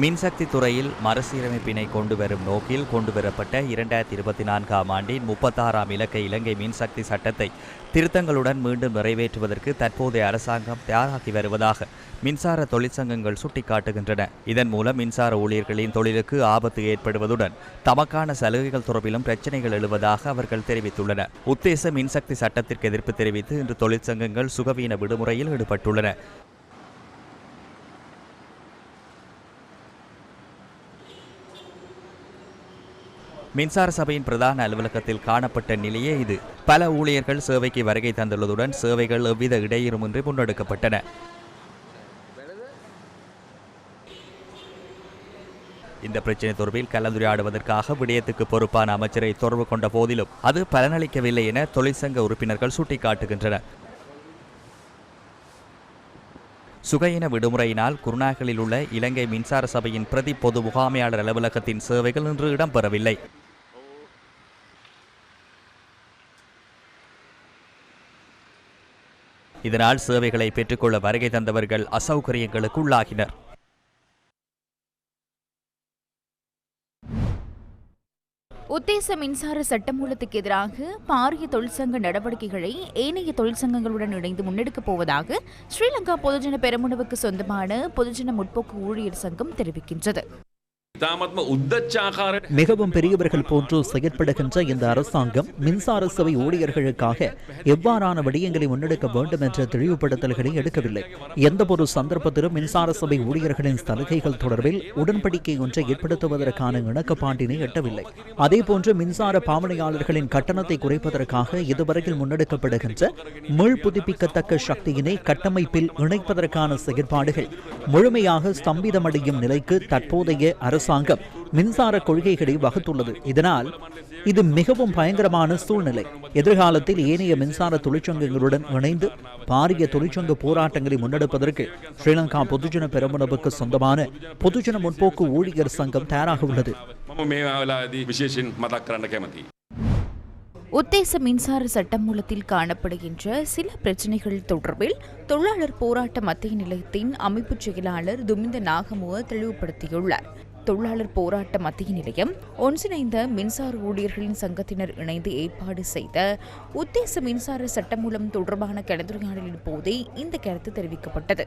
மின்சக்தி துறையில் மறுசீரமைப்பினை கொண்டு வரும் நோக்கில் கொண்டுவரப்பட்ட இரண்டாயிரத்தி இருபத்தி நான்காம் ஆண்டின் முப்பத்தாறாம் இலக்க இலங்கை மின்சக்தி சட்டத்தை திருத்தங்களுடன் மீண்டும் நிறைவேற்றுவதற்கு தற்போதைய அரசாங்கம் தயாராகி வருவதாக மின்சார தொழிற்சங்கங்கள் சுட்டிக்காட்டுகின்றன. இதன் மூலம் மின்சார ஊழியர்களின் தொழிலுக்கு ஆபத்து ஏற்படுவதுடன் தமக்கான சலுகைகள் தொடர்பிலும் பிரச்சினைகள் எழுவதாக அவர்கள் தெரிவித்துள்ளனர். உத்தேச மின்சக்தி சட்டத்திற்கு எதிர்ப்பு தெரிவித்து இன்று தொழிற்சங்கங்கள் சுகவீன விடுமுறையில் ஈடுபட்டுள்ளன. மின்சார சபையின் பிரதான அலுவலகத்தில் காணப்பட்ட நிலையே இது. பல ஊழியர்கள் சேவைக்கு வருகை தந்துள்ளதுடன் சேவைகள் எவ்வித இடையூறுமின்றி முன்னெடுக்கப்பட்டன. இந்த பிரச்சினை தொடர்பில் கலந்துரையாடுவதற்காக விடயத்துக்கு பொறுப்பான அமைச்சரை தொடர்பு கொண்ட போதிலும் அது பலனளிக்கவில்லை என தொழிற்சங்க உறுப்பினர்கள் சுட்டிக்காட்டுகின்றனர். சுகையின விடுமுறையினால் குருநாகலில் உள்ள இலங்கை மின்சார சபையின் பிரதி பொது முகாமையாளர் அலுவலகத்தின் சேவைகள் இன்று இடம்பெறவில்லை. இதனால் சேவைகளை பெற்றுக்கொள்ள வருகை தந்தவர்கள் அசௌகரியங்களுக்கு உள்ளாகினர் உத்தேச மின்சார சட்டமூலத்துக்கு எதிராக பாரிய தொழிற்சங்க நடவடிக்கைகளை ஏனைய தொழிற்சங்கங்களுடன் இணைந்து முன்னெடுக்கப் போவதாக ஸ்ரீலங்கா பொதுஜன பெரமுனவுக்கு சொந்தமான பொதுஜன முற்போக்கு ஊழியர் சங்கம் தெரிவிக்கின்றது. மிகவும் பெரியவர்கள் போன்று செயற்படுகின்ற இந்த அரசாங்கம் மின்சார சபை ஊழியர்களுக்காக எவ்வாறான விடயங்களை முன்னெடுக்க வேண்டும் என்ற தெளிவுபடுத்தல்களை எடுக்கவில்லை. எந்த ஒரு சந்தர்ப்பத்திலும் மின்சார சபை ஊழியர்களின் சலுகைகள் தொடர்பில் உடன்படிக்கை ஒன்றை ஏற்படுத்துவதற்கான இணக்கப்பாட்டினை எட்டவில்லை. அதேபோன்று மின்சார பாவனையாளர்களின் கட்டணத்தை குறைப்பதற்காக இதுவரையில் முன்னெடுக்கப்படுகின்ற மீள் புதுப்பிக்கத்தக்க சக்தியினை கட்டமைப்பில் இணைப்பதற்கான செயற்பாடுகள் முழுமையாக ஸ்தம்பிதமடையும் நிலைக்கு தற்போதைய அரசாங்கம் அரசாங்கம் மின்சார கொள்கைகளை வகுத்துள்ளது. இதனால் இது மிகவும் பயங்கரமான சூழ்நிலை. எதிர்காலத்தில் ஏனைய மின்சார தொழிற்சங்கங்களுடன் இணைந்து பாரிய தொழிற்சங்க போராட்டங்களை முன்னெடுப்பதற்கு ஸ்ரீலங்கா பொதுஜன பெரமுனவுக்கு சொந்தமான பொதுஜன முற்போக்கு ஊழியர் சங்கம் தயாராக உள்ளது. உத்தேச மின்சார சட்டம் மூலத்தில் காணப்படுகின்ற சில பிரச்சினைகள் தொடர்பில் தொழிலாளர் போராட்ட மத்திய நிலையத்தின் அமைப்பு செயலாளர் துமிந்த நாகமுவ தெளிவுபடுத்தியுள்ளார். தொழிலாளர் போராட்ட மத்திய நிலையம் ஒன்றிணைந்த மின்சார ஊழியர்களின் சங்கத்தினர் இணைந்து ஏற்பாடு செய்த உத்தேச மின்சார சட்டமூலம் தொடர்பான கலந்துரையாடலின் போதே இந்த கருத்து தெரிவிக்கப்பட்டது.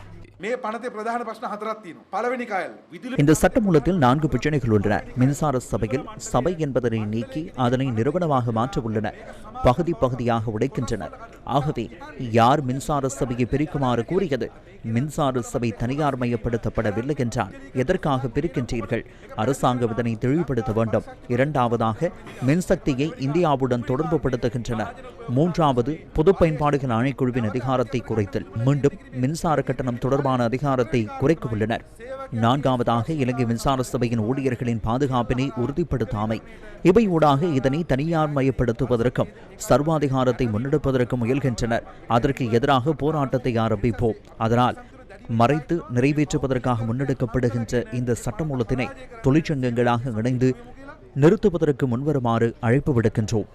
இந்த சட்டமூலத்தில் நான்கு பிரச்சனைகள் உள்ளன. மின்சார சபையில் சபை என்பதனை நீக்கி அதனை நிறுவனமாக மாற்ற உள்ளனர் பகுதி பகுதியாக உடைக்கின்றனர். ஆகவே யார் மின்சார சபையை பிரிக்குமாறு கூறியது? மின்சார சபை தனியார் மயப்படுத்தப்படவில்லை என்றால் எதற்காக பிரிக்கின்றீர்கள்? அரசாங்கம் இதனை தெளிவுபடுத்த வேண்டும். இரண்டாவதாக மின்சக்தியை இந்தியாவுடன் தொடர்பு படுத்துகின்றனர். மூன்றாவது பொது பயன்பாடுகள் ஆணைக்குழுவின் அதிகாரத்தை குறைத்தல். மீண்டும் மின்சார கட்டணம் தொடர்பு தொடர்பான அதிகாரத்தை குறைக்க உள்ளனர் நான்காவதாக இலங்கை மின்சார சபையின் ஊழியர்களின் பாதுகாப்பினை உறுதிப்படுத்தாமை இவை ஊடாக இதனை தனியார் மயப்படுத்துவதற்கும் சர்வாதிகாரத்தை முன்னெடுப்பதற்கும் முயல்கின்றனர். அதற்கு எதிராக போராட்டத்தை ஆரம்பிப்போம். அதனால் மறைத்து நிறைவேற்றுவதற்காக முன்னெடுக்கப்படுகின்ற இந்த சட்டமூலத்தினை தொழிற்சங்கங்களாக இணைந்து நிறுத்துவதற்கு முன்வருமாறு அழைப்பு விடுக்கின்றோம்.